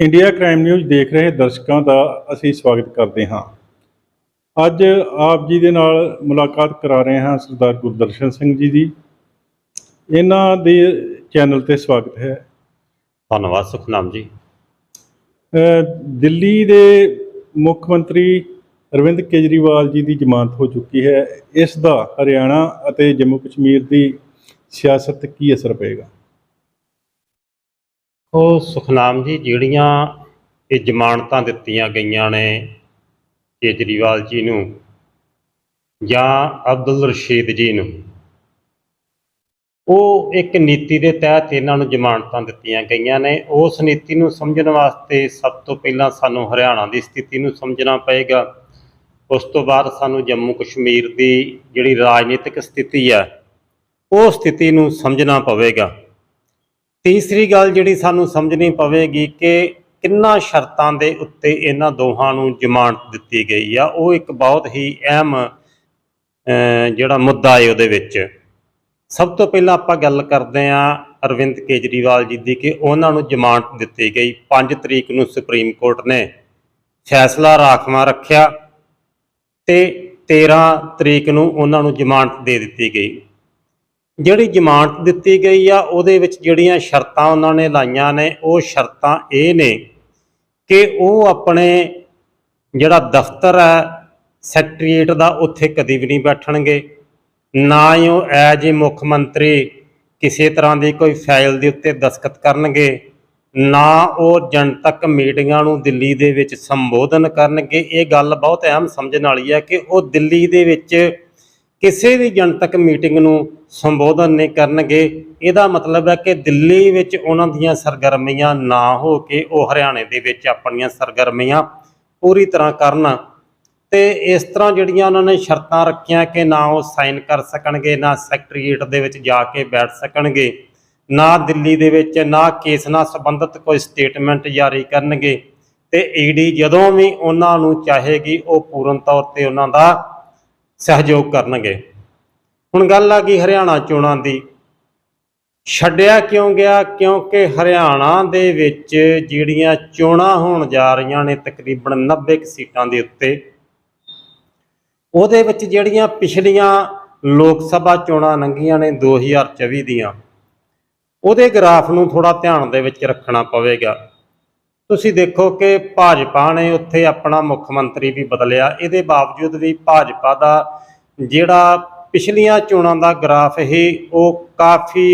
India crime news ਦੇਖ ਰਹੇ ਦਰਸ਼ਕਾਂ ਦਾ ਅਸੀਂ ਸਵਾਗਤ ਕਰਦੇ ਹਾਂ। ਅੱਜ ਆਪ ਜੀ ਦੇ ਨਾਲ ਮੁਲਾਕਾਤ ਕਰਾ ਰਹੇ ਹਾਂ ਸਰਦਾਰ ਗੁਰਦਰਸ਼ਨ ਸਿੰਘ ਜੀ ਦੀ। ਇਹਨਾਂ ਦੇ ਚੈਨਲ ਤੇ ਸਵਾਗਤ ਹੈ। ਧੰਨਵਾਦ ਸੁਖਨਾਮ ਜੀ। ਦਿੱਲੀ ਦੇ ਮੁੱਖ ਮੰਤਰੀ ਅਰਵਿੰਦ ਕੇਜਰੀਵਾਲ ਜੀ ਦੀ ਜ਼ਮਾਨਤ ਹੋ ਚੁੱਕੀ ਹੈ। ਇਸ ਦਾ ਹਰਿਆਣਾ ਅਤੇ ਜੰਮੂ ਕਸ਼ਮੀਰ ਦੀ ਸਿਆਸਤ ਕੀ ਅਸਰ ਪਏਗਾ? ਉਹ ਸੁਖਨਾਮ ਜੀ ਜਿਹੜੀਆਂ ਇਹ ਜ਼ਮਾਨਤਾਂ ਦਿੱਤੀਆਂ ਗਈਆਂ ਨੇ ਕੇਜਰੀਵਾਲ ਜੀ ਨੂੰ ਜਾਂ ਅਬਦੁਲ ਰਸ਼ੀਦ ਜੀ ਨੂੰ, ਉਹ ਇੱਕ ਨੀਤੀ ਦੇ ਤਹਿਤ ਇਹਨਾਂ ਨੂੰ ਜ਼ਮਾਨਤਾਂ ਦਿੱਤੀਆਂ ਗਈਆਂ ਨੇ। ਉਸ ਨੀਤੀ ਨੂੰ ਸਮਝਣ ਵਾਸਤੇ ਸਭ ਤੋਂ ਪਹਿਲਾਂ ਸਾਨੂੰ ਹਰਿਆਣਾ ਦੀ ਸਥਿਤੀ ਨੂੰ ਸਮਝਣਾ ਪਏਗਾ। ਉਸ ਤੋਂ ਬਾਅਦ ਸਾਨੂੰ ਜੰਮੂ ਕਸ਼ਮੀਰ ਦੀ ਜਿਹੜੀ ਰਾਜਨੀਤਿਕ ਸਥਿਤੀ ਹੈ, ਉਹ ਸਥਿਤੀ ਨੂੰ ਸਮਝਣਾ ਪਵੇਗਾ। ਤੀਸਰੀ ਗੱਲ ਜਿਹੜੀ ਸਾਨੂੰ ਸਮਝਣੀ ਪਵੇਗੀ ਕਿ ਕਿੰਨਾ ਸ਼ਰਤਾਂ ਦੇ ਉੱਤੇ ਇਹਨਾਂ ਦੋਹਾਂ ਨੂੰ ਜ਼ਮਾਨਤ ਦਿੱਤੀ ਗਈ ਆ, ਉਹ ਇੱਕ ਬਹੁਤ ਹੀ ਅਹਿਮ ਜਿਹੜਾ ਮੁੱਦਾ ਹੈ ਉਹਦੇ ਵਿੱਚ। ਸਭ ਤੋਂ ਪਹਿਲਾਂ ਆਪਾਂ ਗੱਲ ਕਰਦੇ ਹਾਂ ਅਰਵਿੰਦ ਕੇਜਰੀਵਾਲ ਜੀ ਦੀ ਕਿ ਉਹਨਾਂ ਨੂੰ ਜ਼ਮਾਨਤ ਦਿੱਤੀ ਗਈ। 5 ਤਰੀਕ ਨੂੰ ਸੁਪਰੀਮ ਕੋਰਟ ਨੇ ਫੈਸਲਾ ਰਾਖਵਾਂ ਰੱਖਿਆ ਤੇ 13 ਤਰੀਕ ਨੂੰ ਉਹਨਾਂ ਨੂੰ ਜ਼ਮਾਨਤ ਦੇ ਦਿੱਤੀ ਗਈ। ਜਿਹੜੀ ਜ਼ਮਾਨਤ ਦਿੱਤੀ ਗਈ ਆ, ਉਹਦੇ ਵਿੱਚ ਜਿਹੜੀਆਂ ਸ਼ਰਤਾਂ ਉਹਨਾਂ ਨੇ ਲਾਈਆਂ ਨੇ, ਉਹ ਸ਼ਰਤਾਂ ਇਹ ਨੇ ਕਿ ਉਹ ਆਪਣੇ ਜਿਹੜਾ ਦਫ਼ਤਰ ਹੈ, ਸੈਕਟਰੀਏਟ ਦਾ, ਉੱਥੇ ਕਦੀ ਵੀ ਨਹੀਂ ਬੈਠਣਗੇ। ਨਾ ਹੀ ਉਹ ਐਜ ਏ ਮੁੱਖ ਮੰਤਰੀ ਕਿਸੇ ਤਰ੍ਹਾਂ ਦੀ ਕੋਈ ਫਾਈਲ ਦੇ ਉੱਤੇ ਦਸਖਤ ਕਰਨਗੇ, ਨਾ ਉਹ ਜਨਤਕ ਮੀਟਿੰਗਾਂ ਨੂੰ ਦਿੱਲੀ ਦੇ ਵਿੱਚ ਸੰਬੋਧਨ ਕਰਨਗੇ। ਇਹ ਗੱਲ ਬਹੁਤ ਅਹਿਮ ਸਮਝਣ ਵਾਲੀ ਹੈ ਕਿ ਉਹ ਦਿੱਲੀ ਦੇ ਵਿੱਚ ਕਿਸੇ ਵੀ ਜਨਤਕ ਮੀਟਿੰਗ ਨੂੰ ਸੰਬੋਧਨ ਨਹੀਂ ਕਰਨਗੇ, ਇਹਦਾ ਮਤਲਬ ਹੈ ਕਿ ਦਿੱਲੀ ਵਿੱਚ ਉਹਨਾਂ ਦੀਆਂ ਸਰਗਰਮੀਆਂ ਨਾ ਹੋ ਕੇ ਉਹ ਹਰਿਆਣੇ ਦੇ ਵਿੱਚ ਆਪਣੀਆਂ ਸਰਗਰਮੀਆਂ ਪੂਰੀ ਤਰ੍ਹਾਂ ਕਰਨ ਤੇ ਇਸ ਤਰ੍ਹਾਂ ਜਿਹੜੀਆਂ ਉਹਨਾਂ ਨੇ ਸ਼ਰਤਾਂ ਰੱਖੀਆਂ ਕਿ ਨਾ ਉਹ ਸਾਈਨ ਕਰ ਸਕਣਗੇ, ਨਾ ਸੈਕਟਰੀਏਟ ਦੇ ਵਿੱਚ ਜਾ ਕੇ ਬੈਠ ਸਕਣਗੇ, ਨਾ ਦਿੱਲੀ ਦੇ ਵਿੱਚ ਨਾ ਕੇਸ ਨਾਲ ਸੰਬੰਧਿਤ ਕੋਈ ਸਟੇਟਮੈਂਟ ਜਾਰੀ ਕਰਨਗੇ ਤੇ ਈਡੀ ਜਦੋਂ ਵੀ ਉਹਨਾਂ ਨੂੰ ਚਾਹੇਗੀ ਉਹ ਪੂਰਨ ਤੌਰ ਤੇ ਉਹਨਾਂ ਦਾ ਸਹਿਯੋਗ ਕਰਨਗੇ। ਹੁਣ ਗੱਲ ਆ ਗਈ ਹਰਿਆਣਾ ਚੋਣਾਂ ਦੀ। ਛੱਡਿਆ ਕਿਉਂ ਗਿਆ? ਕਿਉਂਕਿ ਹਰਿਆਣਾ ਦੇ ਵਿੱਚ ਜਿਹੜੀਆਂ ਚੋਣਾਂ ਹੋਣ ਜਾ ਰਹੀਆਂ ਨੇ ਤਕਰੀਬਨ 90 ਕੁ ਸੀਟਾਂ ਦੇ ਉੱਤੇ, ਉਹਦੇ ਵਿੱਚ ਜਿਹੜੀਆਂ ਪਿਛਲੀਆਂ ਲੋਕ ਸਭਾ ਚੋਣਾਂ ਲੰਘੀਆਂ ਨੇ 2024 ਦੀਆਂ, ਉਹਦੇ ਗ੍ਰਾਫ ਨੂੰ ਥੋੜਾ ਧਿਆਨ ਦੇ ਵਿੱਚ ਰੱਖਣਾ ਪਵੇਗਾ। ਤੁਸੀਂ ਦੇਖੋ ਕਿ ਭਾਜਪਾ ਨੇ ਉੱਥੇ ਆਪਣਾ ਮੁੱਖ ਮੰਤਰੀ ਵੀ ਬਦਲਿਆ। ਇਹਦੇ ਬਾਵਜੂਦ ਵੀ ਭਾਜਪਾ ਦਾ ਜਿਹੜਾ ਪਿਛਲੀਆਂ ਚੋਣਾਂ ਦਾ ਗ੍ਰਾਫ ਇਹ ਉਹ ਕਾਫੀ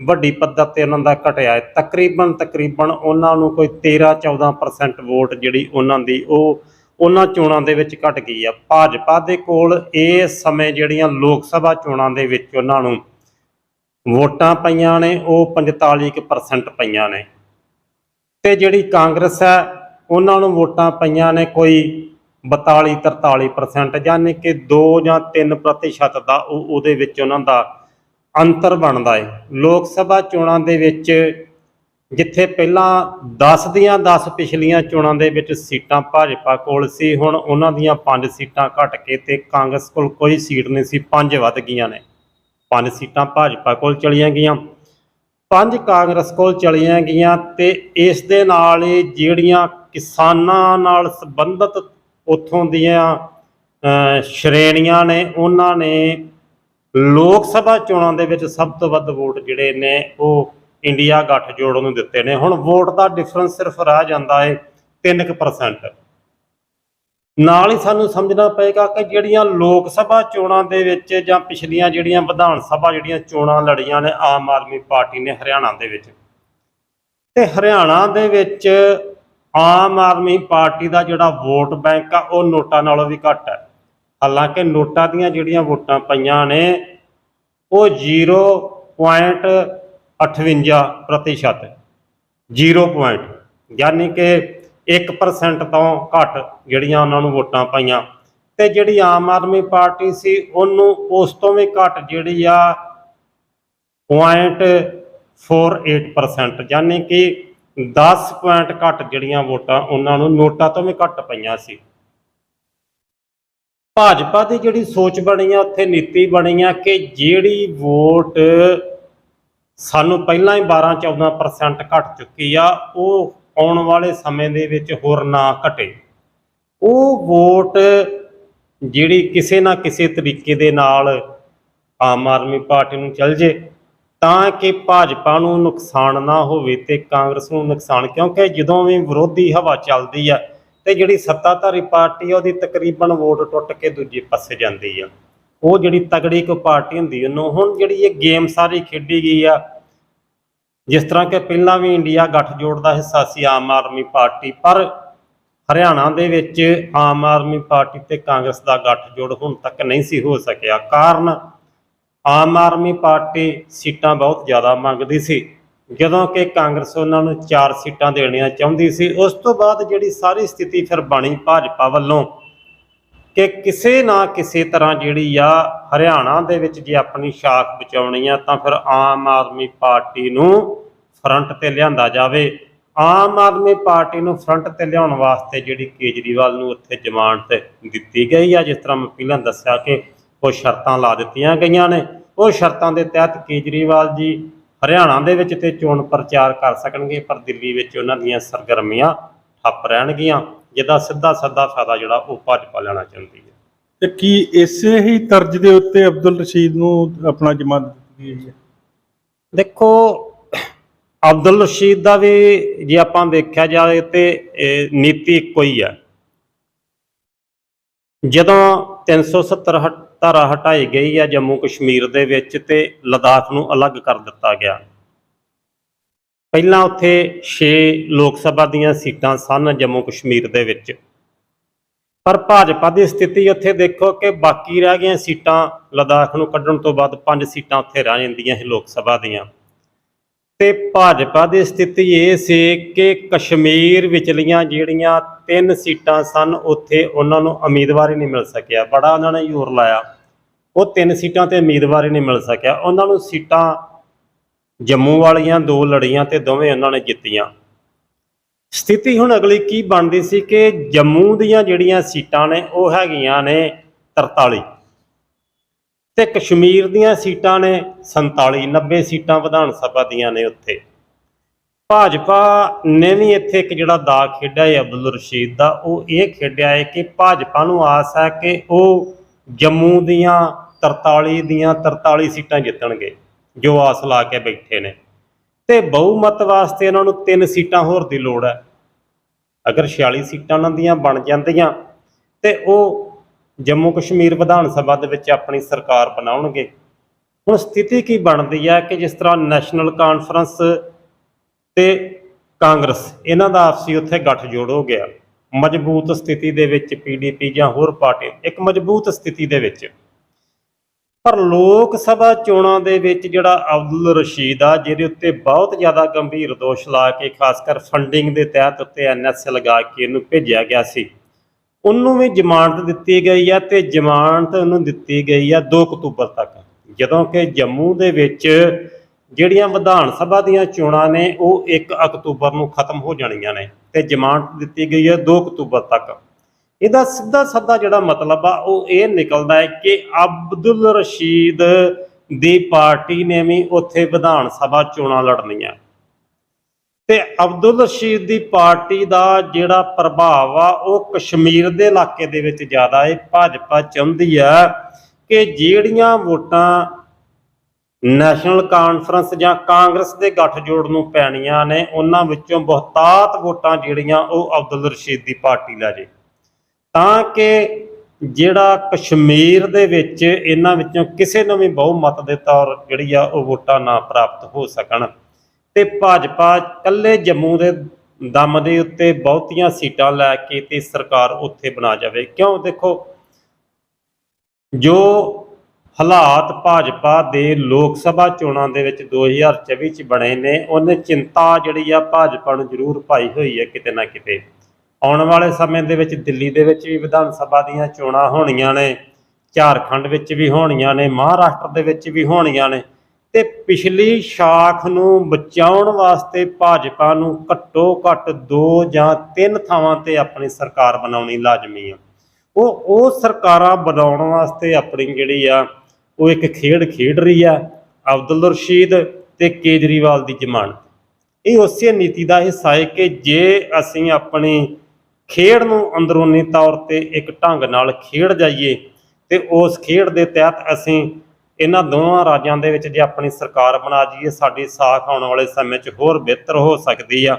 ਵੱਡੀ ਪੱਧਰ ਤੇ ਉਹਨਾਂ ਦਾ ਘਟਿਆ। ਹੈ ਤਕਰੀਬਨ ਤਕਰੀਬਨ ਉਹਨਾਂ ਨੂੰ ਕੋਈ 13 14% ਵੋਟ ਜਿਹੜੀ ਉਹਨਾਂ ਦੀ, ਉਹ ਉਹਨਾਂ ਚੋਣਾਂ ਦੇ ਵਿੱਚ ਘਟ ਗਈ ਆ। ਭਾਜਪਾ ਦੇ ਕੋਲ ਇਸ ਸਮੇਂ ਜਿਹੜੀਆਂ ਲੋਕ ਸਭਾ ਚੋਣਾਂ ਦੇ ਵਿੱਚ ਉਹਨਾਂ ਨੂੰ ਵੋਟਾਂ ਪਈਆਂ ਨੇ, ਉਹ 45% ਪਈਆਂ ਨੇ। ਤੇ ਜਿਹੜੀ ਕਾਂਗਰਸ ਹੈ, ਉਹਨਾਂ ਨੂੰ ਵੋਟਾਂ ਪਈਆਂ ਨੇ ਕੋਈ 42 43% ਯਾਨੀ ਕਿ 2 ਜਾਂ 3% ਦਾ ਉਹ ਉਹਦੇ ਵਿੱਚ ਉਹਨਾਂ ਦਾ ਅੰਤਰ ਬਣਦਾ ਹੈ ਲੋਕ ਸਭਾ ਚੋਣਾਂ ਦੇ ਵਿੱਚ ਜਿੱਥੇ ਪਹਿਲਾਂ 10 ਦੀਆਂ 10 ਪਿਛਲੀਆਂ ਚੋਣਾਂ ਦੇ ਵਿੱਚ ਸੀਟਾਂ ਭਾਜਪਾ ਕੋਲ ਸੀ, ਹੁਣ ਉਹਨਾਂ ਦੀਆਂ 5 ਸੀਟਾਂ ਘਟ ਕੇ ਤੇ ਕਾਂਗਰਸ ਕੋਲ ਕੋਈ ਸੀਟ ਨਹੀਂ ਸੀ 5 ਵੱਧ ਗਈਆਂ ਨੇ। 5 ਸੀਟਾਂ ਭਾਜਪਾ ਕੋਲ ਚਲੀਆਂ ਗਈਆਂ। ਪੰਜ ਕਾਂਗਰਸ ਕੋਲ ਚਲੀਆਂ ਗਈਆਂ ਤੇ ਇਸ ਦੇ ਨਾਲ ਹੀ ਜਿਹੜੀਆਂ ਕਿਸਾਨਾਂ ਨਾਲ ਸੰਬੰਧਿਤ ਉੱਥੋਂ ਦੀਆਂ ਸ਼੍ਰੇਣੀਆਂ ਨੇ, ਉਹਨਾਂ ਨੇ ਲੋਕ ਸਭਾ ਚੋਣਾਂ ਦੇ ਵਿੱਚ ਸਭ ਤੋਂ ਵੱਧ ਵੋਟ ਜਿਹੜੇ ਨੇ ਉਹ ਇੰਡੀਆ ਗੱਠਜੋੜ ਨੂੰ ਦਿੱਤੇ ਨੇ। ਹੁਣ ਵੋਟ ਦਾ ਡਿਫਰੈਂਸ ਸਿਰਫ ਰਹਿ ਜਾਂਦਾ ਹੈ 3% ਨਾਲ ਹੀ ਸਾਨੂੰ ਸਮਝਣਾ ਪਏਗਾ ਕਿ ਜਿਹੜੀਆਂ ਲੋਕ ਸਭਾ ਚੋਣਾਂ ਦੇ ਵਿੱਚ ਜਾਂ ਪਿਛਲੀਆਂ ਜਿਹੜੀਆਂ ਵਿਧਾਨ ਸਭਾ ਜਿਹੜੀਆਂ ਚੋਣਾਂ ਲੜੀਆਂ ਨੇ ਆਮ ਆਦਮੀ ਪਾਰਟੀ ਨੇ ਹਰਿਆਣਾ ਦੇ ਵਿੱਚ, ਤੇ ਹਰਿਆਣਾ ਦੇ ਵਿੱਚ ਆਮ ਆਦਮੀ ਪਾਰਟੀ ਦਾ ਜਿਹੜਾ ਵੋਟ ਬੈਂਕ ਆ, ਉਹ ਨੋਟਾਂ ਨਾਲੋਂ ਵੀ ਘੱਟ ਹੈ। ਹਾਲਾਂਕਿ ਨੋਟਾਂ ਦੀਆਂ ਜਿਹੜੀਆਂ ਵੋਟਾਂ ਪਈਆਂ ਨੇ, ਉਹ 0.58 ਪ੍ਰਤੀਸ਼ਤ 0 ਪੁਆਇੰਟ, ਯਾਨੀ ਕਿ 1% ਤੋਂ ਘੱਟ ਜਿਹੜੀਆਂ ਉਹਨਾਂ ਨੂੰ ਵੋਟਾਂ ਪਾਈਆਂ। ਤੇ ਜਿਹੜੀ ਆਮ ਆਦਮੀ ਪਾਰਟੀ ਸੀ, ਉਹਨੂੰ ਉਸ ਤੋਂ ਵੀ ਘੱਟ ਜਿਹੜੀ ਆ 0.48% ਯਾਨੀ ਕਿ 10 ਪੁਆਇੰਟ ਘੱਟ ਜਿਹੜੀਆਂ ਵੋਟਾਂ ਉਹਨਾਂ ਨੂੰ ਨੋਟਾਂ ਤੋਂ ਵੀ ਘੱਟ ਪਈਆਂ ਸੀ। ਭਾਜਪਾ ਦੀ ਜਿਹੜੀ ਸੋਚ ਬਣੀ ਆ, ਉੱਥੇ ਨੀਤੀ ਬਣੀ ਆ ਕਿ ਜਿਹੜੀ ਵੋਟ ਸਾਨੂੰ ਪਹਿਲਾਂ ਹੀ 12 14% ਘਟ ਚੁੱਕੀ ਆ, ਉਹ ਆਉਣ ਵਾਲੇ ਸਮੇਂ ਦੇ ਵਿੱਚ ਹੋਰ ਨਾ ਘਟੇ। ਉਹ ਵੋਟ ਜਿਹੜੀ ਕਿਸੇ ਨਾ ਕਿਸੇ ਤਰੀਕੇ ਦੇ ਨਾਲ ਆਮ ਆਦਮੀ ਪਾਰਟੀ ਨੂੰ ਚੱਲ ਜੇ, ਤਾਂ ਕਿ ਭਾਜਪਾ ਨੂੰ ਨੁਕਸਾਨ ਨਾ ਹੋਵੇ ਤੇ ਕਾਂਗਰਸ ਨੂੰ ਨੁਕਸਾਨ, ਕਿਉਂਕਿ ਜਦੋਂ ਵੀ ਵਿਰੋਧੀ ਹਵਾ ਚੱਲਦੀ ਆ ਤੇ ਜਿਹੜੀ ਸੱਤਾਧਾਰੀ ਪਾਰਟੀ ਆ, ਉਹਦੀ ਤਕਰੀਬਨ ਵੋਟ ਟੁੱਟ ਕੇ ਦੂਜੇ ਪਾਸੇ ਜਾਂਦੀ ਆ। ਉਹ ਜਿਹੜੀ ਤਗੜੀ ਕੋ ਪਾਰਟੀ ਹੁੰਦੀ ਉਹਨੂੰ ਹੁਣ ਜਿਹੜੀ ਇਹ ਗੇਮ ਸਾਰੀ ਖੇਡੀ ਗਈ ਆ ਜਿਸ ਤਰ੍ਹਾਂ ਕਿ ਪਹਿਲਾਂ ਵੀ ਇੰਡੀਆ ਗੱਠਜੋੜ ਦਾ ਹਿੱਸਾ ਸੀ ਆਮ ਆਦਮੀ ਪਾਰਟੀ, ਪਰ ਹਰਿਆਣਾ ਦੇ ਵਿੱਚ ਆਮ ਆਦਮੀ ਪਾਰਟੀ ਤੇ ਕਾਂਗਰਸ ਦਾ ਗੱਠਜੋੜ ਹੁਣ ਤੱਕ ਨਹੀਂ ਸੀ ਹੋ ਸਕਿਆ। ਕਾਰਨ ਆਮ ਆਦਮੀ ਪਾਰਟੀ ਸੀਟਾਂ ਬਹੁਤ ਜ਼ਿਆਦਾ ਮੰਗਦੀ ਸੀ। ਜਦੋਂ ਕਿ ਕਾਂਗਰਸ ਉਹਨਾਂ ਨੂੰ 4 ਸੀਟਾਂ ਦੇਣੀਆਂ ਚਾਹੁੰਦੀ ਸੀ, ਉਸ ਤੋਂ ਬਾਅਦ ਜਿਹੜੀ ਸਾਰੀ ਸਥਿਤੀ ਫਿਰ ਬਣੀ ਭਾਜਪਾ ਵੱਲੋਂ। ਕਿ ਕਿਸੇ ਨਾ ਕਿਸੇ ਤਰ੍ਹਾਂ ਜਿਹੜੀ ਆ ਹਰਿਆਣਾ ਦੇ ਵਿੱਚ ਜੇ ਆਪਣੀ ਸ਼ਾਖ ਬਚਾਉਣੀ ਆ ਤਾਂ ਫਿਰ ਆਮ ਆਦਮੀ ਪਾਰਟੀ ਨੂੰ ਫਰੰਟ ਤੇ ਲਿਆਂਦਾ ਜਾਵੇ। ਆਮ ਆਦਮੀ ਪਾਰਟੀ ਨੂੰ ਫਰੰਟ ਤੇ ਲਿਆਉਣ ਵਾਸਤੇ ਜਿਹੜੀ ਕੇਜਰੀਵਾਲ ਨੂੰ ਉੱਥੇ ਜ਼ਮਾਨਤ ਦਿੱਤੀ ਗਈ ਆ, ਜਿਸ ਤਰ੍ਹਾਂ ਮੈਂ ਪਹਿਲਾਂ ਦੱਸਿਆ ਕਿ ਉਹ ਸ਼ਰਤਾਂ ਲਾ ਦਿੱਤੀਆਂ ਗਈਆਂ ਨੇ। ਉਹ ਸ਼ਰਤਾਂ ਦੇ ਤਹਿਤ ਕੇਜਰੀਵਾਲ ਜੀ ਹਰਿਆਣਾ ਦੇ ਵਿੱਚ ਤੇ ਚੋਣ ਪ੍ਰਚਾਰ ਕਰ ਸਕਣਗੇ, ਪਰ ਦਿੱਲੀ ਵਿੱਚ ਉਹਨਾਂ ਦੀਆਂ ਸਰਗਰਮੀਆਂ ਠੱਪ ਰਹਿਣਗੀਆਂ। ਜਿਹਦਾ ਸਿੱਧਾ ਸਿੱਧਾ ਫਾਇਦਾ ਜਿਹੜਾ ਉਹ ਭਾਜਪਾ ਲੈਣਾ ਚਾਹੁੰਦੀ ਹੈ। ਤੇ ਕੀ ਇਸੇ ਹੀ ਤਰਜ਼ ਦੇ ਉੱਤੇ ਅਬਦੁਲ ਰਸ਼ੀਦ ਨੂੰ ਆਪਣਾ ਜ਼ਮਾਨਤ ਦਿੱਤੀ ਗਈ ਹੈ ਦੇਖੋ ਅਬਦੁਲ ਰਸ਼ੀਦ ਦਾ ਵੀ ਜੇ ਆਪਾਂ ਦੇਖਿਆ ਜਾਵੇ ਤੇ ਨੀਤੀ ਇੱਕੋ ਹੀ ਹੈ। ਜਦੋਂ 370 ਹਟ- ਧਾਰਾ ਹਟਾਈ ਗਈ ਹੈ ਜੰਮੂ ਕਸ਼ਮੀਰ ਦੇ ਵਿੱਚ ਤੇ ਲਦਾਖ ਨੂੰ ਅਲੱਗ ਕਰ ਦਿੱਤਾ ਗਿਆ। ਪਹਿਲਾਂ ਉੱਥੇ 6 ਲੋਕ ਸਭਾ ਦੀਆਂ ਸੀਟਾਂ ਸਨ ਜੰਮੂ ਕਸ਼ਮੀਰ ਦੇ ਵਿੱਚ। ਪਰ ਭਾਜਪਾ ਦੀ ਸਥਿਤੀ ਉੱਥੇ ਦੇਖੋ ਕਿ ਬਾਕੀ ਰਹਿ ਗਈਆਂ ਸੀਟਾਂ ਲਦਾਖ ਨੂੰ ਕੱਢਣ ਤੋਂ ਬਾਅਦ ਪੰਜ ਸੀਟਾਂ ਉੱਥੇ ਰਹਿ ਜਾਂਦੀਆਂ ਸੀ ਲੋਕ ਸਭਾ ਦੀਆਂ। ਤੇ ਭਾਜਪਾ ਦੀ ਸਥਿਤੀ ਇਹ ਸੀ ਕਿ ਕਸ਼ਮੀਰ ਵਿਚਲੀਆਂ ਜਿਹੜੀਆਂ ਤਿੰਨ ਸੀਟਾਂ ਸਨ, ਉੱਥੇ ਉਹਨਾਂ ਨੂੰ ਉਮੀਦਵਾਰ ਨਹੀਂ ਮਿਲ ਸਕਿਆ। ਬੜਾ ਉਹਨਾਂ ਨੇ ਜ਼ੋਰ ਲਾਇਆ। ਉਹ ਤਿੰਨ ਸੀਟਾਂ ਤੇ ਉਮੀਦਵਾਰ ਹੀ ਨਹੀਂ ਮਿਲ ਸਕਿਆ। ਉਹਨਾਂ ਨੂੰ ਸੀਟਾਂ ਜੰਮੂ ਵਾਲੀਆਂ ਦੋ ਲੜੀਆਂ ਤੇ ਦੋਵੇਂ ਉਹਨਾਂ ਨੇ ਜਿੱਤੀਆਂ। ਸਥਿਤੀ ਹੁਣ ਅਗਲੀ ਕੀ ਬਣਦੀ ਸੀ ਕਿ ਜੰਮੂ ਦੀਆਂ ਜਿਹੜੀਆਂ ਸੀਟਾਂ ਨੇ, ਉਹ ਹੈਗੀਆਂ ਨੇ 43 ਤੇ ਕਸ਼ਮੀਰ ਦੀਆਂ ਸੀਟਾਂ ਨੇ 47 90 ਸੀਟਾਂ ਵਿਧਾਨ ਸਭਾ ਦੀਆਂ ਨੇ ਉੱਥੇ। ਭਾਜਪਾ ਨੇ ਵੀ ਇੱਥੇ ਇੱਕ ਜਿਹੜਾ ਦਾ ਖੇਡਿਆ ਹੈ ਅਬਦੁਲ ਰਸ਼ੀਦ ਦਾ, ਉਹ ਇਹ ਖੇਡਿਆ ਹੈ ਕਿ ਭਾਜਪਾ ਨੂੰ ਆਸ ਹੈ ਕਿ ਉਹ ਜੰਮੂ ਦੀਆਂ 43 ਦੀਆਂ 43 ਸੀਟਾਂ ਜਿੱਤਣਗੇ। ਜੋ ਆਸ ਲਾ ਕੇ ਬੈਠੇ ਨੇ। ਤੇ ਬਹੁਮਤ ਵਾਸਤੇ ਇਹਨਾਂ ਨੂੰ ਤਿੰਨ ਸੀਟਾਂ ਹੋਰ ਦੀ ਲੋੜ ਹੈ। ਅਗਰ 46 ਸੀਟਾਂ ਉਹਨਾਂ ਦੀਆਂ ਬਣ ਜਾਂਦੀਆਂ, ਤੇ ਉਹ ਜੰਮੂ ਕਸ਼ਮੀਰ ਵਿਧਾਨ ਸਭਾ ਦੇ ਵਿੱਚ ਆਪਣੀ ਸਰਕਾਰ ਬਣਾਉਣਗੇ। ਹੁਣ ਸਥਿਤੀ ਕੀ ਬਣਦੀ ਹੈ ਕਿ ਜਿਸ ਤਰ੍ਹਾਂ ਨੈਸ਼ਨਲ ਕਾਨਫਰੰਸ ਤੇ ਕਾਂਗਰਸ, ਇਹਨਾਂ ਦਾ ਆਪਸੀ ਉੱਥੇ ਗੱਠਜੋੜ ਹੋ ਗਿਆ। ਮਜ਼ਬੂਤ ਸਥਿਤੀ ਦੇ ਵਿੱਚ ਪੀਡੀਪੀ ਜਾਂ ਹੋਰ ਪਾਰਟੀ ਇੱਕ ਮਜ਼ਬੂਤ ਸਥਿਤੀ ਦੇ ਵਿੱਚ ਪਰ ਲੋਕ ਸਭਾ ਚੋਣਾਂ ਦੇ ਵਿੱਚ ਜਿਹੜਾ ਅਬਦੁਲ ਰਸ਼ੀਦ ਆ, ਜਿਹਦੇ ਉੱਤੇ ਬਹੁਤ ਜ਼ਿਆਦਾ ਗੰਭੀਰ ਦੋਸ਼ ਲਾ ਕੇ ਖਾਸ ਕਰ ਫੰਡਿੰਗ ਦੇ ਤਹਿਤ ਉੱਤੇ ਐਨਐਸ ਲਗਾ ਕੇ ਇਹਨੂੰ ਭੇਜਿਆ ਗਿਆ ਸੀ। ਉਹਨੂੰ ਵੀ ਜ਼ਮਾਨਤ ਦਿੱਤੀ ਗਈ ਆ ਤੇ ਜ਼ਮਾਨਤ ਉਹਨੂੰ ਦਿੱਤੀ ਗਈ ਆ 2 ਅਕਤੂਬਰ ਤੱਕ। ਜਦੋਂ ਕਿ ਜੰਮੂ ਦੇ ਵਿੱਚ ਜਿਹੜੀਆਂ ਵਿਧਾਨ ਸਭਾ ਦੀਆਂ ਚੋਣਾਂ ਨੇ, ਉਹ 1 ਅਕਤੂਬਰ ਨੂੰ ਖਤਮ ਹੋ ਜਾਣੀਆਂ ਨੇ ਤੇ ਜ਼ਮਾਨਤ ਦਿੱਤੀ ਗਈ ਹੈ 2 ਅਕਤੂਬਰ ਤੱਕ। ਇਹਦਾ ਸਿੱਧਾ ਸਾਦਾ ਜਿਹੜਾ ਮਤਲਬ ਆ, ਉਹ ਇਹ ਨਿਕਲਦਾ ਹੈ ਕਿ ਅਬਦੁਲ ਰਸ਼ੀਦ ਦੀ ਪਾਰਟੀ ਨੇ ਵੀ ਉੱਥੇ ਵਿਧਾਨ ਸਭਾ ਚੋਣਾਂ ਲੜਨੀਆਂ। ਤੇ ਅਬਦੁਲ ਰਸ਼ੀਦ ਦੀ ਪਾਰਟੀ ਦਾ ਜਿਹੜਾ ਪ੍ਰਭਾਵ ਆ, ਉਹ ਕਸ਼ਮੀਰ ਦੇ ਇਲਾਕੇ ਦੇ ਵਿੱਚ ਜ਼ਿਆਦਾ ਹੈ, ਭਾਜਪਾ ਚਾਹੁੰਦੀ ਆ ਕਿ ਜਿਹੜੀਆਂ ਵੋਟਾਂ ਨੈਸ਼ਨਲ ਕਾਨਫਰੰਸ ਜਾਂ ਕਾਂਗਰਸ ਦੇ ਗੱਠਜੋੜ ਨੂੰ ਪੈਣੀਆਂ ਨੇ, ਉਹਨਾਂ ਵਿੱਚੋਂ ਬਹੁਤਾਤ ਵੋਟਾਂ ਜਿਹੜੀਆਂ ਉਹ ਅਬਦੁਲ ਰਸ਼ੀਦ ਦੀ ਪਾਰਟੀ ਲੈ ਜੇ। ਤਾਂ ਕਿ ਜਿਹੜਾ ਕਸ਼ਮੀਰ ਦੇ ਵਿੱਚ ਇਹਨਾਂ ਵਿੱਚੋਂ ਕਿਸੇ ਨੂੰ ਵੀ ਬਹੁਮਤ ਦੇ ਤੌਰ ਜਿਹੜੀ ਆ ਉਹ ਵੋਟਾਂ ਨਾ ਪ੍ਰਾਪਤ ਹੋ ਸਕਣ। ਤੇ ਭਾਜਪਾ ਇਕੱਲੇ ਜੰਮੂ ਦੇ ਦਮ ਦੇ ਉੱਤੇ ਬਹੁਤੀਆਂ ਸੀਟਾਂ ਲੈ ਕੇ ਤੇ ਸਰਕਾਰ ਉੱਥੇ ਬਣਾ ਜਾਵੇ। ਕਿਉਂ? ਦੇਖੋ, ਜੋ ਹਾਲਾਤ ਭਾਜਪਾ ਦੇ ਲੋਕ ਸਭਾ ਚੋਣਾਂ ਦੇ ਵਿੱਚ 2024 ਚ ਬਣੇ ਨੇ, ਉਹਨੇ ਚਿੰਤਾ ਜਿਹੜੀ ਆ ਭਾਜਪਾ ਨੂੰ ਜ਼ਰੂਰ ਪਾਈ ਹੋਈ ਹੈ ਕਿਤੇ ਨਾ ਕਿਤੇ। ਆਉਣ ਵਾਲੇ ਸਮੇਂ ਦੇ ਵਿੱਚ ਦਿੱਲੀ ਦੇ ਵਿੱਚ ਵੀ ਵਿਧਾਨ ਸਭਾ ਦੀਆਂ ਚੋਣਾਂ ਹੋਣੀਆਂ ਨੇ, ਝਾਰਖੰਡ ਵਿੱਚ ਵੀ ਹੋਣੀਆਂ ਨੇ, ਮਹਾਰਾਸ਼ਟਰ ਦੇ ਵਿੱਚ ਵੀ ਹੋਣੀਆਂ ਨੇ, ਤੇ ਪਿਛਲੀ ਸ਼ਾਖ ਨੂੰ ਬਚਾਉਣ ਵਾਸਤੇ ਭਾਜਪਾ ਨੂੰ ਘੱਟੋ ਘੱਟ ਦੋ ਜਾਂ ਤਿੰਨ ਥਾਵਾਂ ਤੇ ਆਪਣੀ ਸਰਕਾਰ ਬਣਾਉਣੀ ਲਾਜ਼ਮੀ ਆ। ਉਹ ਉਹ ਸਰਕਾਰਾਂ ਬਣਾਉਣ ਵਾਸਤੇ ਆਪਣੀ ਜਿਹੜੀ ਆ, ਉਹ ਇੱਕ ਖੇਡ ਖੇਡ ਰਹੀ ਆ, ਅਬਦੁਲ ਰਸ਼ੀਦ ਤੇ ਕੇਜਰੀਵਾਲ ਦੀ ਜ਼ਮਾਨਤ। ਇਹ ਉਸੇ ਨੀਤੀ ਦਾ ਹਿੱਸਾ ਹੈ ਕਿ ਜੇ ਅਸੀਂ ਆਪਣੀ ਖੇਡ ਨੂੰ ਅੰਦਰੂਨੀ ਤੌਰ ਤੇ ਇੱਕ ਢੰਗ ਨਾਲ ਖੇਡ ਜਾਈਏ ਤੇ ਉਸ ਖੇਡ ਦੇ ਤਹਿਤ ਅਸੀਂ ਇਹਨਾਂ ਦੋਵਾਂ ਰਾਜਾਂ ਦੇ ਵਿੱਚ ਜੇ ਆਪਣੀ ਸਰਕਾਰ ਬਣਾ ਜਾਈਏ, ਸਾਡੀ ਸਾਖ ਆਉਣ ਵਾਲੇ ਸਮੇਂ 'ਚ ਹੋਰ ਬਿਹਤਰ ਹੋ ਸਕਦੀ ਆ।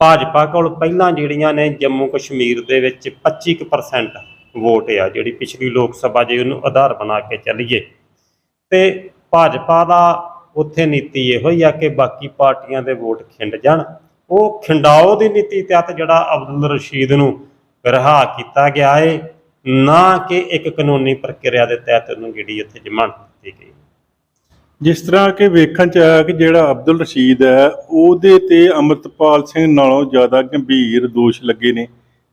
ਭਾਜਪਾ ਕੋਲ ਪਹਿਲਾਂ ਜਿਹੜੀਆਂ ਨੇ ਜੰਮੂ ਕਸ਼ਮੀਰ ਦੇ ਵਿੱਚ 25% ਵੋਟ ਆ, ਜਿਹੜੀ ਪਿਛਲੀ ਲੋਕ ਸਭਾ ਜੇ ਉਹਨੂੰ ਆਧਾਰ ਬਣਾ ਕੇ ਚੱਲੀਏ। ਤੇ ਭਾਜਪਾ ਦਾ ਉੱਥੇ ਨੀਤੀ ਇਹੋ ਹੀ ਆ ਕਿ ਬਾਕੀ ਪਾਰਟੀਆਂ ਦੇ ਵੋਟ ਖਿੰਡ ਜਾਣ। ਉਹ ਖਿੰਡਾਓ ਦੀ ਨੀਤੀ ਤਹਿਤ ਜਿਹੜਾ ਅਬਦੁਲ ਰਸ਼ੀਦ ਨੂੰ ਰਿਹਾ ਕੀਤਾ ਗਿਆ ਏ ਨਾ ਕਿ ਇੱਕ ਕਾਨੂੰਨੀ ਪ੍ਰਕਿਰਿਆ ਦੇ ਤਹਿਤ ਉਹਨੂੰ ਜਿਹੜੀ ਇੱਥੇ ਜ਼ਮਾਨਤ ਦਿੱਤੀ ਗਈ। ਜਿਸ ਤਰ੍ਹਾਂ ਕਿ ਵੇਖਣ ਚ ਆਇਆ ਕਿ ਜਿਹੜਾ ਅਬਦੁਲ ਰਸ਼ੀਦ ਹੈ ਉਹਦੇ ਤੇ ਅਮਰਤਪਾਲ ਸਿੰਘ ਨਾਲੋਂ ਜ਼ਿਆਦਾ ਗੰਭੀਰ ਦੋਸ਼ ਲੱਗੇ ਨੇ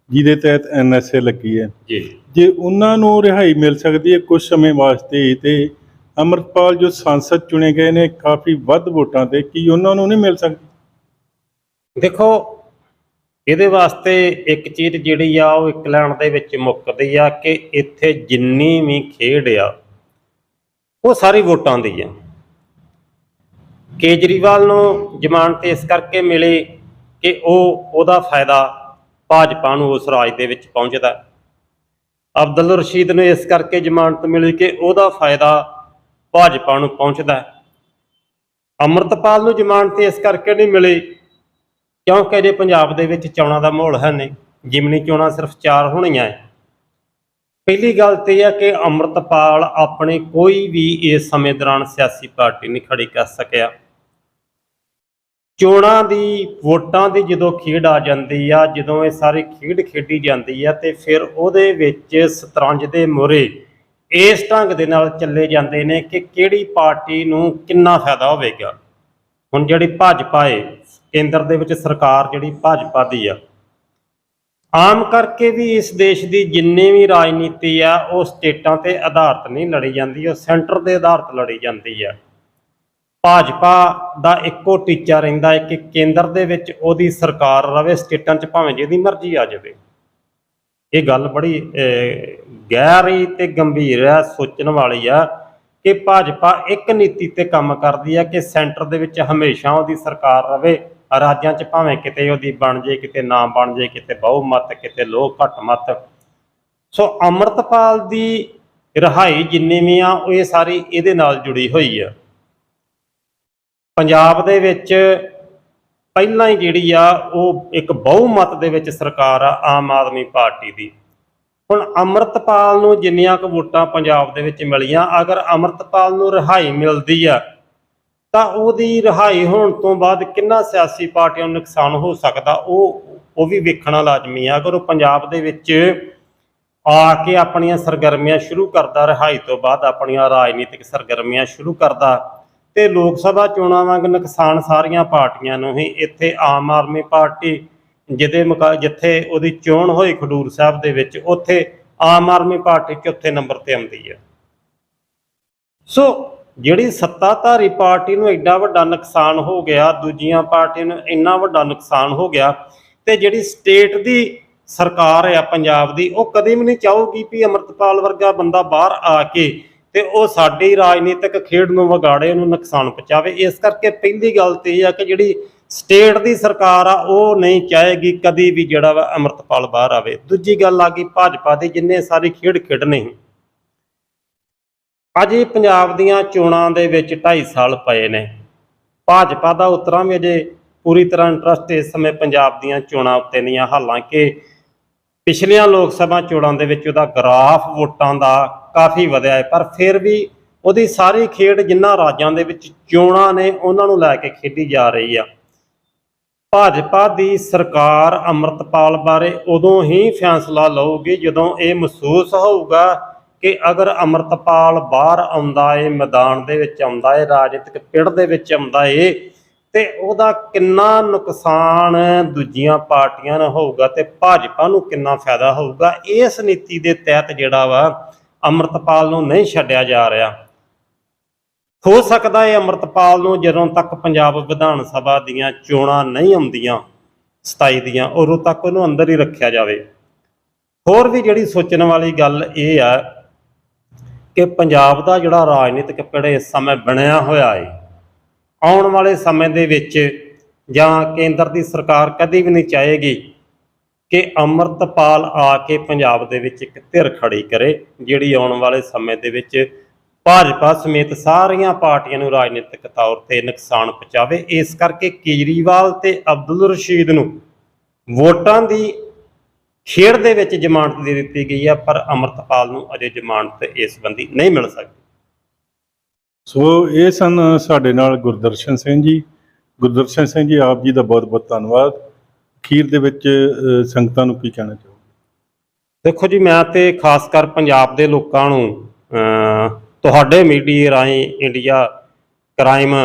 ਜਿਹਦੇ ਤਹਿਤ ਐਨਐਸਏ ਲੱਗੀ ਹੈ। ਜੀ। ਜੇ ਉਹਨਾਂ ਨੂੰ ਰਿਹਾਈ ਮਿਲ ਸਕਦੀ ਹੈ ਕੁਝ ਸਮੇਂ ਵਾਸਤੇ ਤੇ ਅਮਰਤਪਾਲ ਜੋ ਸੰਸਦ ਚੁਣੇ ਗਏ ਨੇ ਕਾਫੀ ਵੱਧ ਵੋਟਾਂ ਤੇ ਕੀ ਉਹਨਾਂ ਨੂੰ ਨਹੀਂ ਮਿਲ ਸਕਦੀ? ਦੇਖੋ, ਇਹਦੇ ਵਾਸਤੇ ਇੱਕ ਚੀਜ਼ ਜਿਹੜੀ ਆ, ਉਹ ਇੱਕ ਲੈਣ ਦੇ ਵਿੱਚ ਮੁੱਕਦੀ ਆ ਕਿ ਇੱਥੇ ਜਿੰਨੀ ਵੀ ਖੇਡ ਆ, ਉਹ ਸਾਰੀ ਵੋਟਾਂ ਦੀ ਆ। ਕੇਜਰੀਵਾਲ ਨੂੰ ਜ਼ਮਾਨਤ ਇਸ ਕਰਕੇ ਮਿਲੀ ਕਿ ਉਹ, ਉਹਦਾ ਫਾਇਦਾ ਭਾਜਪਾ ਨੂੰ ਉਸ ਰਾਜ ਦੇ ਵਿੱਚ ਪਹੁੰਚਦਾ। ਅਬਦੁਲ ਰਸ਼ੀਦ ਨੂੰ ਇਸ ਕਰਕੇ ਜ਼ਮਾਨਤ ਮਿਲੀ ਕਿ ਉਹਦਾ ਫਾਇਦਾ ਭਾਜਪਾ ਨੂੰ ਪਹੁੰਚਦਾ। ਅੰਮ੍ਰਿਤਪਾਲ ਨੂੰ ਜ਼ਮਾਨਤ ਇਸ ਕਰਕੇ ਨਹੀਂ ਮਿਲੀ ਕਿਉਂਕਿ ਜੇ ਪੰਜਾਬ ਦੇ ਵਿੱਚ ਚੋਣਾਂ ਦਾ ਮਾਹੌਲ ਹੈ ਨਹੀਂ, ਜਿਮਨੀ ਚੋਣਾਂ ਸਿਰਫ 4 ਹੋਣੀਆਂ ਹੈ। ਪਹਿਲੀ ਗੱਲ ਤੇ ਇਹ ਹੈ ਕਿ ਅੰਮ੍ਰਿਤਪਾਲ ਆਪਣੇ ਕੋਈ ਵੀ ਇਸ ਸਮੇਂ ਦੌਰਾਨ ਸਿਆਸੀ ਪਾਰਟੀ ਨਹੀਂ ਖੜੀ ਕਰ ਸਕਿਆ। ਚੋਣਾਂ ਦੀ, ਵੋਟਾਂ ਦੀ ਜਦੋਂ ਖੇਡ ਆ ਜਾਂਦੀ ਆ, ਜਦੋਂ ਇਹ ਸਾਰੀ ਖੇਡ ਖੇਡੀ ਜਾਂਦੀ ਆ ਤੇ ਫਿਰ ਉਹਦੇ ਵਿੱਚ ਸਤਰੰਜ ਦੇ ਮੋਰੇ ਇਸ ਢੰਗ ਦੇ ਨਾਲ ਚੱਲੇ ਜਾਂਦੇ ਨੇ ਕਿ ਕਿਹੜੀ ਪਾਰਟੀ ਨੂੰ ਕਿੰਨਾ ਫਾਇਦਾ ਹੋਵੇਗਾ। ਹੁਣ ਜਿਹੜੀ ਭਾਜਪਾ ਏ ਕੇਂਦਰ ਦੇ ਵਿੱਚ ਸਰਕਾਰ ਜਿਹੜੀ ਭਾਜਪਾ ਦੀ ਆ। ਆਮ ਕਰਕੇ ਵੀ ਇਸ ਦੇਸ਼ ਦੀ ਜਿੰਨੀ ਵੀ ਰਾਜਨੀਤੀ ਆ, ਉਹ ਸਟੇਟਾਂ ਤੇ ਆਧਾਰਿਤ ਨਹੀਂ ਲੜੀ ਜਾਂਦੀ, ਉਹ ਸੈਂਟਰ ਦੇ ਆਧਾਰਿਤ ਲੜੀ ਜਾਂਦੀ ਆ। ਭਾਜਪਾ ਦਾ ਇੱਕੋ ਟੀਚਾ ਰਹਿੰਦਾ ਹੈ ਕਿ ਕੇਂਦਰ ਦੇ ਵਿੱਚ ਉਹਦੀ ਸਰਕਾਰ ਰਵੇ, ਸਟੇਟਾਂ 'ਚ ਭਾਵੇਂ ਜਿਹਦੀ ਮਰਜ਼ੀ ਆ ਜਾਵੇ। ਇਹ ਗੱਲ ਬੜੀ ਗਹਿਰੀ ਤੇ ਗੰਭੀਰ ਹੈ ਸੋਚਣ ਵਾਲੀ ਆ ਕਿ ਭਾਜਪਾ ਇੱਕ ਨੀਤੀ ਤੇ ਕੰਮ ਕਰਦੀ ਹੈ ਕਿ ਸੈਂਟਰ ਦੇ ਵਿੱਚ ਹਮੇਸ਼ਾ ਉਹਦੀ ਸਰਕਾਰ ਰਵੇ। ਰਾਜਾਂ 'ਚ ਭਾਵੇਂ ਕਿਤੇ ਉਹਦੀ ਬਣ ਜੇ, ਕਿਤੇ ਨਾ ਬਣ ਜੇ, ਕਿਤੇ ਬਹੁਮਤ, ਕਿਤੇ ਲੋਕ ਘੱਟ ਮਤ। ਸੋ ਅੰਮ੍ਰਿਤਪਾਲ ਦੀ ਰਿਹਾਈ ਜਿੰਨੀ ਵੀ ਆ ਉਹ ਇਹ ਸਾਰੀ ਇਹਦੇ ਨਾਲ ਜੁੜੀ ਹੋਈ ਆ। ਪੰਜਾਬ ਦੇ ਵਿੱਚ ਪਹਿਲਾਂ ਹੀ ਜਿਹੜੀ ਆ, ਉਹ ਇੱਕ ਬਹੁਮਤ ਦੇ ਵਿੱਚ ਸਰਕਾਰ ਆ, ਆਮ ਆਦਮੀ ਪਾਰਟੀ ਦੀ। ਹੁਣ ਅੰਮ੍ਰਿਤਪਾਲ ਨੂੰ ਜਿੰਨੀਆਂ ਕੁ ਵੋਟਾਂ ਪੰਜਾਬ ਦੇ ਵਿੱਚ ਮਿਲੀਆਂ, ਅਗਰ ਅੰਮ੍ਰਿਤਪਾਲ ਨੂੰ ਰਿਹਾਈ ਮਿਲਦੀ ਆ ਤਾਂ ਉਹਦੀ ਰਿਹਾਈ ਹੋਣ ਤੋਂ ਬਾਅਦ ਕਿੰਨਾ ਸਿਆਸੀ ਪਾਰਟੀਆਂ ਨੂੰ ਨੁਕਸਾਨ ਹੋ ਸਕਦਾ, ਉਹ ਉਹ ਵੀ ਵੇਖਣਾ ਲਾਜ਼ਮੀ ਆ। ਅਗਰ ਉਹ ਪੰਜਾਬ ਦੇ ਵਿੱਚ ਆ ਕੇ ਆਪਣੀਆਂ ਸਰਗਰਮੀਆਂ ਸ਼ੁਰੂ ਕਰਦਾ, ਰਿਹਾਈ ਤੋਂ ਬਾਅਦ ਆਪਣੀਆਂ ਰਾਜਨੀਤਿਕ ਸਰਗਰਮੀਆਂ ਸ਼ੁਰੂ ਕਰਦਾ, ਤੇ ਲੋਕ ਸਭਾ ਚੋਣਾਂ ਵਾਂਗ ਨੁਕਸਾਨ ਸਾਰੀਆਂ ਪਾਰਟੀਆਂ ਨੂੰ ਹੀ ਇੱਥੇ ਆਮ ਆਦਮੀ ਪਾਰਟੀ ਜਿਹਦੇ ਮੁਕਾ, ਜਿੱਥੇ ਉਹਦੀ ਚੋਣ ਹੋਈ ਖਡੂਰ ਸਾਹਿਬ ਦੇ ਵਿੱਚ, ਉੱਥੇ ਆਮ ਆਦਮੀ ਪਾਰਟੀ ਚੌਥੇ ਨੰਬਰ ਤੇ ਆਉਂਦੀ ਹੈ ਸੋ ਜਿਹੜੀ ਸੱਤਾਧਾਰੀ ਪਾਰਟੀ ਨੂੰ ਐਡਾ ਵੱਡਾ ਨੁਕਸਾਨ ਹੋ ਗਿਆ, ਦੂਜੀਆਂ ਪਾਰਟੀਆਂ ਨੂੰ ਇੰਨਾ ਵੱਡਾ ਨੁਕਸਾਨ ਹੋ ਗਿਆ ਤੇ ਜਿਹੜੀ ਸਟੇਟ ਦੀ ਸਰਕਾਰ ਆ ਪੰਜਾਬ ਦੀ, ਉਹ ਕਦੇ ਵੀ ਨਹੀਂ ਚਾਹੂਗੀ ਵੀ ਅਮਰਤਪਾਲ ਵਰਗਾ ਬੰਦਾ ਬਾਹਰ ਆ ਕੇ ਤੇ ਉਹ ਸਾਡੀ ਰਾਜਨੀਤਿਕ ਖੇਡ ਨੂੰ ਵਿਗਾੜੇ, ਉਹਨੂੰ ਨੁਕਸਾਨ ਪਹੁੰਚਾਵੇ। ਇਸ ਕਰਕੇ ਪਹਿਲੀ ਗੱਲ ਤੇ ਇਹ ਆ ਕਿ ਜਿਹੜੀ ਸਟੇਟ ਦੀ ਸਰਕਾਰ ਆ, ਉਹ ਨਹੀਂ ਚਾਹੇਗੀ ਕਦੀ ਵੀ ਜਿਹੜਾ ਵਾ ਅਮਰਤਪਾਲ ਬਾਹਰ ਆਵੇ। ਦੂਜੀ ਗੱਲ ਆ ਗਈ ਭਾਜਪਾ ਦੀ, ਜਿੰਨੇ ਸਾਰੇ ਖੇਡ ਖੇਡਣੀ ਸੀ ਅਜੇ ਪੰਜਾਬ ਦੀਆਂ ਚੋਣਾਂ ਦੇ ਵਿੱਚ 2.5 ਸਾਲ ਪਏ ਨੇ। ਭਾਜਪਾ ਦਾ ਉਤਰਾਂ ਵੀ ਅਜੇ ਪੂਰੀ ਤਰ੍ਹਾਂ ਇੰਟਰਸਟ ਇਸ ਸਮੇਂ ਪੰਜਾਬ ਦੀਆਂ ਚੋਣਾਂ ਉੱਤੇ ਨਹੀਂ ਆ। ਹਾਲਾਂਕਿ ਪਿਛਲੀਆਂ ਲੋਕ ਸਭਾ ਚੋਣਾਂ ਦੇ ਵਿੱਚ ਉਹਦਾ ਗ੍ਰਾਫ ਵੋਟਾਂ ਦਾ ਕਾਫੀ ਵਧਿਆ ਹੈ, ਪਰ ਫਿਰ ਵੀ ਉਹਦੀ ਸਾਰੀ ਖੇਡ ਜਿੰਨਾ ਰਾਜਾਂ ਦੇ ਵਿੱਚ ਚੋਣਾਂ ਨੇ, ਉਹਨਾਂ ਨੂੰ ਲੈ ਕੇ ਖੇਡੀ ਜਾ ਰਹੀ ਆ। ਭਾਜਪਾ ਦੀ ਸਰਕਾਰ ਅੰਮ੍ਰਿਤਪਾਲ ਬਾਰੇ ਉਦੋਂ ਹੀ ਫੈਸਲਾ ਲਊਗੀ ਜਦੋਂ ਇਹ ਮਹਿਸੂਸ ਹੋਊਗਾ ਕਿ ਅਗਰ ਅੰਮ੍ਰਿਤਪਾਲ ਬਾਹਰ ਆਉਂਦਾ ਏ, ਮੈਦਾਨ ਦੇ ਵਿੱਚ ਆਉਂਦਾ ਏ, ਰਾਜਨੀਤਿਕ ਪਿੜ ਦੇ ਵਿੱਚ ਆਉਂਦਾ ਏ, ਤੇ ਉਹਦਾ ਕਿੰਨਾ ਨੁਕਸਾਨ ਦੂਜੀਆਂ ਪਾਰਟੀਆਂ ਨੂੰ ਹੋਊਗਾ ਤੇ ਭਾਜਪਾ ਨੂੰ ਕਿੰਨਾ ਫਾਇਦਾ ਹੋਊਗਾ, ਇਸ ਨੀਤੀ ਦੇ ਤਹਿਤ ਜਿਹੜਾ ਵਾ ਅੰਮ੍ਰਿਤਪਾਲ ਨੂੰ ਨਹੀਂ ਛੱਡਿਆ ਜਾ ਰਿਹਾ। ਹੋ ਸਕਦਾ ਹੈ ਅੰਮ੍ਰਿਤਪਾਲ ਨੂੰ ਜਦੋਂ ਤੱਕ ਪੰਜਾਬ ਵਿਧਾਨ ਸਭਾ ਦੀਆਂ ਚੋਣਾਂ ਨਹੀਂ ਆਉਂਦੀਆਂ 27 ਦੀਆਂ, ਉਦੋਂ ਤੱਕ ਉਹਨੂੰ ਅੰਦਰ ਹੀ ਰੱਖਿਆ ਜਾਵੇ। ਹੋਰ ਵੀ ਜਿਹੜੀ ਸੋਚਣ ਵਾਲੀ ਗੱਲ ਇਹ ਆ ਕਿ ਪੰਜਾਬ ਦਾ ਜਿਹੜਾ ਰਾਜਨੀਤਿਕ ਪਿੜ ਇਸ ਸਮੇਂ ਬਣਿਆ ਹੋਇਆ ਹੈ ਆਉਣ ਵਾਲੇ ਸਮੇਂ ਦੇ ਵਿੱਚ ਜਾਂ ਕੇਂਦਰ ਦੀ ਸਰਕਾਰ ਕਦੀ ਵੀ ਨਹੀਂ ਚਾਹੇਗੀ ਕਿ ਅੰਮ੍ਰਿਤਪਾਲ ਆ ਕੇ ਪੰਜਾਬ ਦੇ ਵਿੱਚ ਇੱਕ ਧਿਰ ਖੜੀ ਕਰੇ, ਜਿਹੜੀ ਆਉਣ ਵਾਲੇ ਸਮੇਂ ਦੇ ਵਿੱਚ ਭਾਜਪਾ ਸਮੇਤ ਸਾਰੀਆਂ ਪਾਰਟੀਆਂ ਨੂੰ ਰਾਜਨੀਤਿਕ ਤੌਰ ਤੇ ਨੁਕਸਾਨ ਪਹੁੰਚਾਵੇ। ਇਸ ਕਰਕੇ ਕੇਜਰੀਵਾਲ ਤੇ ਅਬਦੁਲ ਰਸ਼ੀਦ ਨੂੰ ਵੋਟਾਂ ਦੀ ਖੇਡ ਦੇ ਵਿੱਚ ਜ਼ਮਾਨਤ ਦੇ ਦਿੱਤੀ ਗਈ ਹੈ ਪਰ ਅੰਮ੍ਰਿਤਪਾਲ ਨੂੰ ਅਜੇ ਜ਼ਮਾਨਤ ਇਸ ਸੰਬੰਧੀ ਨਹੀਂ ਮਿਲ ਸਕਦੀ। ਸੋ ਇਹ ਸਨ ਸਾਡੇ ਨਾਲ ਗੁਰਦਰਸ਼ਨ ਸਿੰਘ ਜੀ। ਗੁਰਦਰਸ਼ਨ ਸਿੰਘ ਜੀ ਆਪ ਜੀ ਦਾ ਬਹੁਤ ਬਹੁਤ ਧੰਨਵਾਦ। ਅਖੀਰ ਦੇ ਵਿੱਚ ਸੰਗਤਾਂ ਨੂੰ ਕੀ ਕਹਿਣਾ ਚਾਹੋਗੇ? ਦੇਖੋ ਜੀ ਮੈਂ ਤੇ ਖਾਸ ਕਰ ਪੰਜਾਬ ਦੇ ਲੋਕਾਂ ਨੂੰ ਤੁਹਾਡੇ ਮੀਡੀਆ ਰਾਹੀਂ ਇੰਡੀਆ ਕ੍ਰਾਈਮ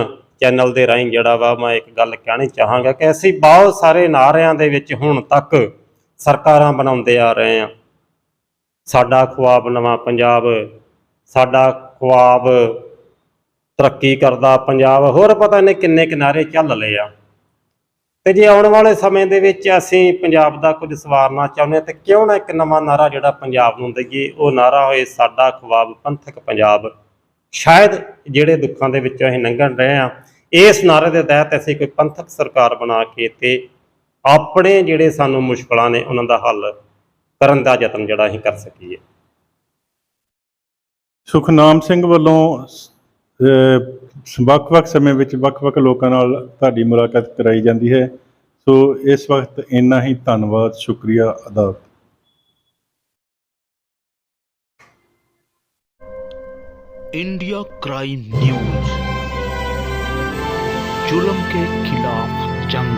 ਚੈਨਲ ਦੇ ਰਾਹੀਂ ਜਿਹੜਾ ਵਾ ਮੈਂ ਇੱਕ ਗੱਲ ਕਹਿਣੀ ਚਾਹਾਂਗਾ ਕਿ ਅਸੀਂ ਬਹੁਤ ਸਾਰੇ ਨਾਰਿਆਂ ਦੇ ਵਿੱਚ ਹੁਣ ਤੱਕ ਸਰਕਾਰਾਂ ਬਣਾਉਂਦੇ ਆ ਰਹੇ ਆ। ਸਾਡਾ ਖੁਆਬ ਨਵਾਂ ਪੰਜਾਬ, ਸਾਡਾ ਖੁਆਬ ਤਰੱਕੀ ਕਰਦਾ ਪੰਜਾਬ। ਹੋਰ ਪਤਾ ਨਹੀਂ ਕਿੰਨੇ ਕਿਨਾਰੇ ਚੱਲ ਲਏ ਆ। ਤੇ ਜੇ ਆਉਣ ਵਾਲੇ ਸਮੇਂ ਦੇ ਵਿੱਚ ਅਸੀਂ ਪੰਜਾਬ ਦਾ ਕੁਝ ਸਵਾਰਨਾ ਚਾਹੁੰਦੇ ਹਾਂ ਤੇ ਕਿਉਂ ਨਾ ਇੱਕ ਨਵਾਂ ਨਾਰਾ ਜਿਹੜਾ ਪੰਜਾਬ ਨੂੰ ਦਈਏ, ਉਹ ਨਾਰਾ ਹੋਏ ਸਾਡਾ ਖਵਾਬ ਪੰਥਕ ਪੰਜਾਬ। ਸ਼ਾਇਦ ਜਿਹੜੇ ਦੁੱਖਾਂ ਦੇ ਵਿੱਚੋਂ ਅਸੀਂ ਲੰਘਣ ਰਹੇ ਹਾਂ ਇਸ ਨਾਰੇ ਦੇ ਤਹਿਤ ਅਸੀਂ ਕੋਈ ਪੰਥਕ ਸਰਕਾਰ ਬਣਾ ਕੇ ਤੇ ਆਪਣੇ ਜਿਹੜੇ ਸਾਨੂੰ ਮੁਸ਼ਕਲਾਂ ਨੇ ਉਹਨਾਂ ਦਾ ਹੱਲ ਕਰਨ ਦਾ ਯਤਨ ਜਿਹੜਾ ਅਸੀਂ ਕਰ ਸਕੀਏ ਸੁਖਨਾਮ ਸਿੰਘ ਵੱਲੋਂ ਅ, ਵੱਖ-ਵੱਖ ਸਮੇਂ ਵਿੱਚ ਵੱਖ-ਵੱਖ ਲੋਕਾਂ ਨਾਲ ਤੁਹਾਡੀ ਮੁਲਾਕਾਤ ਕਰਾਈ ਜਾਂਦੀ ਹੈ ਸੋ ਇਸ ਵਕਤ ਇੰਨਾ ਹੀ ਧੰਨਵਾਦ ਸ਼ੁਕਰੀਆ ਅਦਾ इंडिया क्राइम न्यूज जुल्म के खिलाफ जंग